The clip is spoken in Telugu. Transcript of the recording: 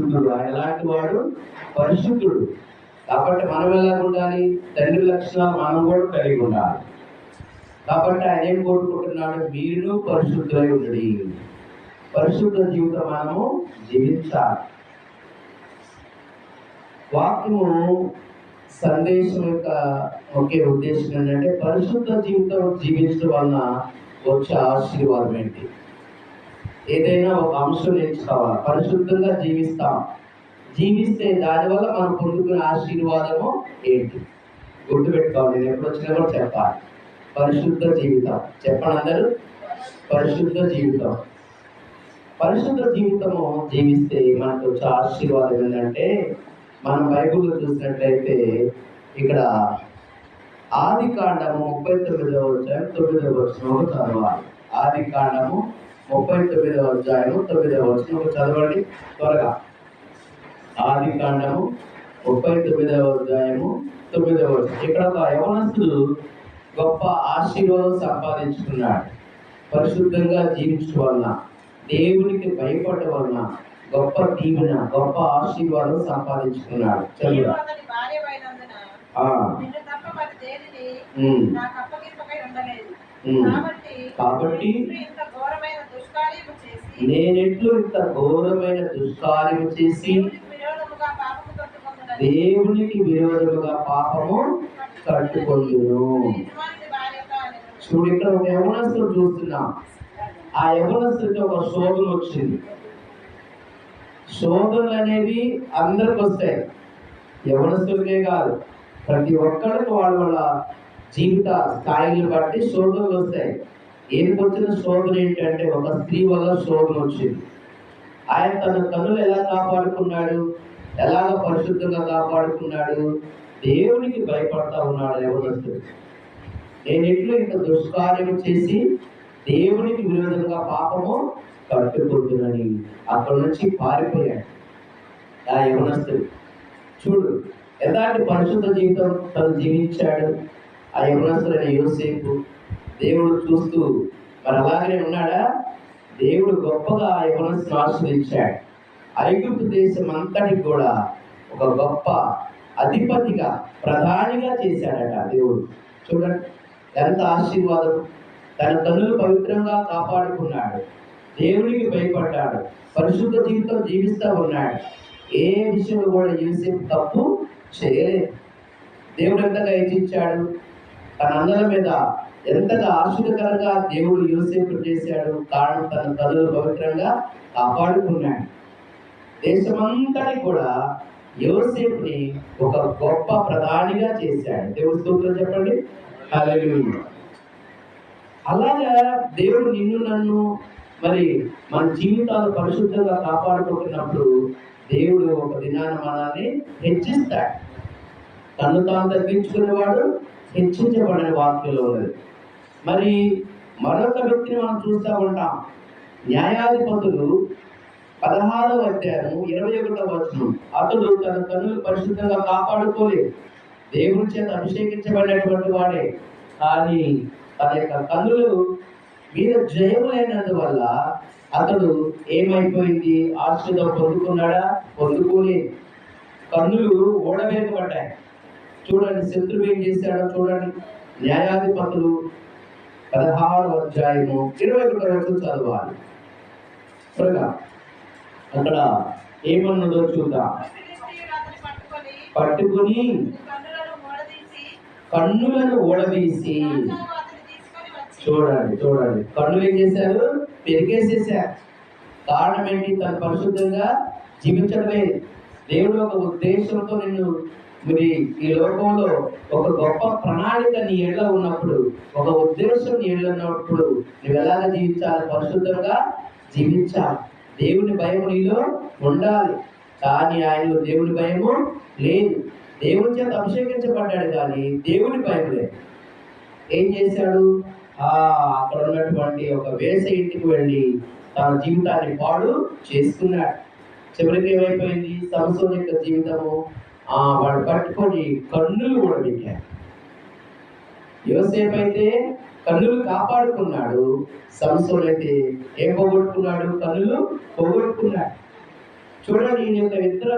పరిశుద్ధుడు ఆయన ఎలాంటి వాడు పరిశుద్ధుడు. కాబట్టి మనం ఎలా ఉండాలి? తండ్రి లక్షణాలు మనం కూడా కలిగి ఉండాలి. కాబట్టి ఆయన ఏం కోరుకుంటున్నాడు? మీరు పరిశుద్ధులై ఉండడి. పరిశుద్ధ జీవితం మనము జీవించాలి. వాక్యము సందేశం యొక్క ఒకే ఉద్దేశం ఏంటంటే పరిశుద్ధ జీవితం జీవించడం వలన వచ్చే ఆశీర్వాదం ఏంటి? ఏదైనా ఒక అంశం నేర్చుకోవాలి. పరిశుద్ధంగా జీవిస్తాం. జీవిస్తే దానివల్ల మనం పొందుకునే ఆశీర్వాదము ఏంటి? గుర్తుపెట్టుకోవాలి. నేను ఎప్పుడు వచ్చినా కూడా చెప్పాలి. పరిశుద్ధ జీవితం. చెప్పండి అందరూ. పరిశుద్ధ జీవితం. పరిశుద్ధ జీవితము జీవిస్తే మనకు వచ్చే ఆశీర్వాదం ఏంటంటే మనం బైబుల్లో చూసినట్లయితే ఇక్కడ ఆది కాండము ముప్పై తొమ్మిదవ వచ్చాయి తొమ్మిదవ వచ్చిన చదవాలి. ఆది కాండము తొమ్మిదవ అధ్యాయం తొమ్మిదవ వచనం చదవండి త్వరగా. ఆది కాండము ముప్పై తొమ్మిదవ అధ్యాయము తొమ్మిదవ వచనం. ఇక్కడ ఒక యవనస్తుడు గొప్ప ఆశీర్వాదం సంపాదించుకున్నాడు. పరిశుద్ధంగా జీవించడం వలన దేవునికి భయపడడం వలన గొప్ప దీవెన గొప్ప ఆశీర్వాదం సంపాదించుకున్నాడు. చదువు. కాబట్టి నేనెట్లు ఇంత ఘోరమైన దుష్కార్యం చేసి దేవునికి విరోధముగా పాపము కట్టుకొందును. చూడు ఇక్కడ ఒక యవనస్తుడు చూస్తున్నాం. ఆ యవనస్తుడికి ఒక శోధన వచ్చింది. శోధనలు అనేవి అందరికి వస్తాయి. యవనస్తుడికే కాదు ప్రతి ఒక్కరికి వాళ్ళ వాళ్ళ జీవిత స్థాయిని బట్టి శోధనలు వస్తాయి. ఏం వచ్చిన శోధన ఏంటంటే ఒక స్త్రీ వల్ల శోధన వచ్చింది. ఆయన తన కనులు ఎలా కాపాడుకున్నాడు? ఎలాగ పరిశుద్ధంగా కాపాడుకున్నాడు? దేవునికి భయపడతా ఉన్నాడు యవనస్తుడు. నేను ఎట్లు ఇంత దుష్కార్యం చేసి దేవునికి విరోధంగా పాపము కట్టుకుంటున్నని. అక్కడి నుంచి పారిపోయాడు ఆ యవనస్తుడు. చూడు ఎలాంటి పరిశుద్ధ జీవితం తను జీవించాడు? ఆ యవనస్తుడైన యోసేపు దేవుడు చూస్తూ మరి అలాగనే ఉన్నాడా? దేవుడు గొప్పగా ఆ యవనస్తుని ఆశ్రయించాడు ఐగుప్తు దేశం అంతటికి కూడా ఒక గొప్ప అధిపతిగా ప్రధానిగా చేశాడట దేవుడు. చూడండి ఎంత ఆశీర్వాదం. తన కన్నులు పవిత్రంగా కాపాడుకున్నాడు. దేవునికి భయపడ్డాడు. పరిశుద్ధ జీవితం జీవిస్తూ ఉన్నాడు. ఏ విషయంలో కూడా యూసేపు తప్పు చేయలేదు. దేవుడు ఎంతగా హెచ్చించాడు తన అందరి మీద ఎంతగా ఆశ్చర్యకరంగా దేవుడు యోసేపు చేశాడు కారణం తన తల్లు పవిత్రంగా కాపాడుకున్నాడు. దేశమంతటి కూడా యోసేపుని ఒక గొప్ప ప్రధానిగా చేశాడు. దేవుడు స్తోత్రం చెప్పండి? అలాగా దేవుడు నిన్ను నన్ను మరి మన జీవితాలు పరిశుద్ధంగా కాపాడుకుంటున్నప్పుడు దేవుడు ఒక దినాన మనల్ని హెచ్చిస్తాడు. తను తాను తగ్గించుకునేవాడు హెచ్చించబడిన వాక్యంలో ఉన్నది. మరి మరొక వ్యక్తిని మనం చూస్తూ ఉంటాం. న్యాయాధిపతులు పదహారవ అధ్యాయం ఇరవై ఒకటవ వచనం. అతడు తన కన్నులు పరిశుద్ధంగా కాపాడుకోలేదు. దేవుని చేత అభిషేకించబడినటువంటి వాడే. కానీ తన యొక్క కన్నులు మీద జయములైనందువల్ల అతడు ఏమైపోయింది? ఆశ్రదం పొందుకున్నాడా? పొందుకోలేదు. కన్నులు ఓడవేయబడ్డాయి చూడండి శత్రువు ఏం చేశాడో చూడండి. న్యాయాధిపతులు పదహారు అధ్యాయము ఇరవై ఒకటి వరకు చదవాలి. త్వరగా. అక్కడ ఏమన్నదో చూద్దాం. పట్టుకొని పట్టుకుని కన్నులను ఓడదీసి చూడండి చూడండి. కన్నులు ఏం చేశారు? పెరిగేసేసారు కారణం ఏంటి? తను పరిశుద్ధంగా జీవించడమే. దేవుడు ఒక ఉద్దేశంతో నిన్ను మరి ఈ లోకంలో ఒక గొప్ప ప్రణాళిక నీ ఏళ్ళ ఉన్నప్పుడు ఒక ఉద్దేశం నీ ఏళ్ళ ఉన్నప్పుడు నువ్వు ఎలాగ జీవించాలి? పరిశుద్ధంగా జీవించాలి. దేవుని భయం నీలో ఉండాలి. కానీ ఆయనలో దేవుని భయము లేదు. దేవుని చేత అభిషేకించబడ్డాడు కానీ దేవుని భయం లేదు. ఏం చేశాడు? ఆ అక్కడ ఉన్నటువంటి ఒక వేస ఇంటికి వెళ్ళి తన జీవితాన్ని పాడు చేసుకున్నాడు. చివరికి ఏమైపోయింది? సంవత్సరం యొక్క జీవితము. ఆ వాడు పట్టుకొని కన్నులు కూడా పెట్టారు యోసేపు అయితే కన్నులు కాపాడుకున్నాడు. సంవత్సరం అయితే ఏం పోగొట్టుకున్నాడు? కన్నులు పోగొట్టుకున్నాడు. చూడండి నేను యొక్క ఇద్దరు